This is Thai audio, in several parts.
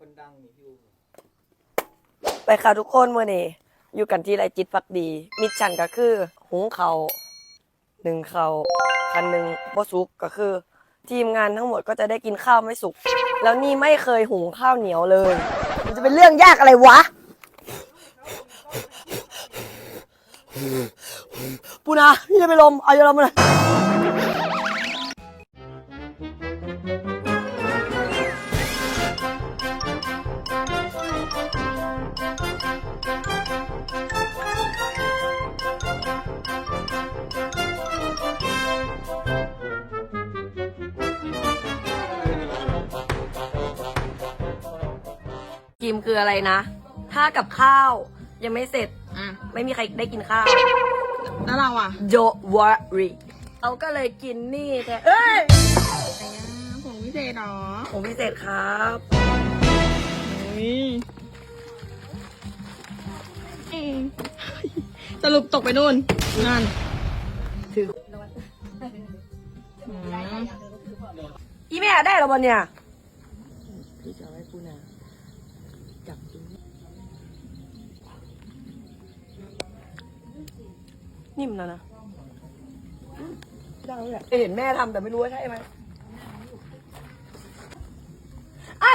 คนดังนี่พี่อูไปค่ะทุกคนเมื่อนี้อยู่กันที่ไรจิตฟักดี มิชชั่นก็คือหุงเขาวหนึ่งเขาวคันหนึ่งบ่สุกก็คือ ทีมงานทั้งหมดก็จะได้กินข้าวไม่สุก แล้วนี่ไม่เคยหุงข้าวเหนียวเลย มันจะเป็นเรื่องยากอะไรวะปูนาพี่จะไปลมเอาอย่าลมมาเลย กิมคืออะไรนะ ถ้ากับข้าวยังไม่เสร็จ อะไม่มีใครได้กินข้าว แล้วเราอะ Don't worry เราก็เลยกินนี่แทนเอ้ยอะไรอะผงพิเศษเหรอผมพิเศษครับอุ้ยอืมสรุปตกไปนู่น นั่นถืออืมอีแม่ได้แล้วบอเนี่ย พี่จะเอาให้ปูนาจับดู นิ่มแล้วนะได้แล้วแหละเห็นแม่ทำแต่ไม่รู้ว่าใช่ไหมไอ้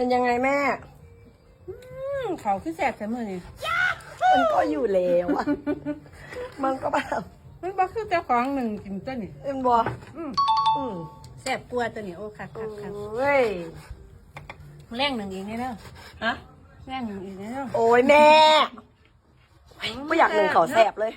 เป็นยังไงแม่เขาขึ้นแสบใช่ไหมนี่มันก็อยู่แล้วอะมันก็แบบมันบ่คือเจ้าของหนึ่งกินตัวนี่เป็นบออืมอืมแสบกลัวตัวนี่โอ้คักคักคักเฮ้ยแรงหนึ่งอีกแน่เด้อฮะแรงหนึ่งอีกแน่เด้อโอ้ยแม่ไม่อยากหนึ่งเขาแสบเลย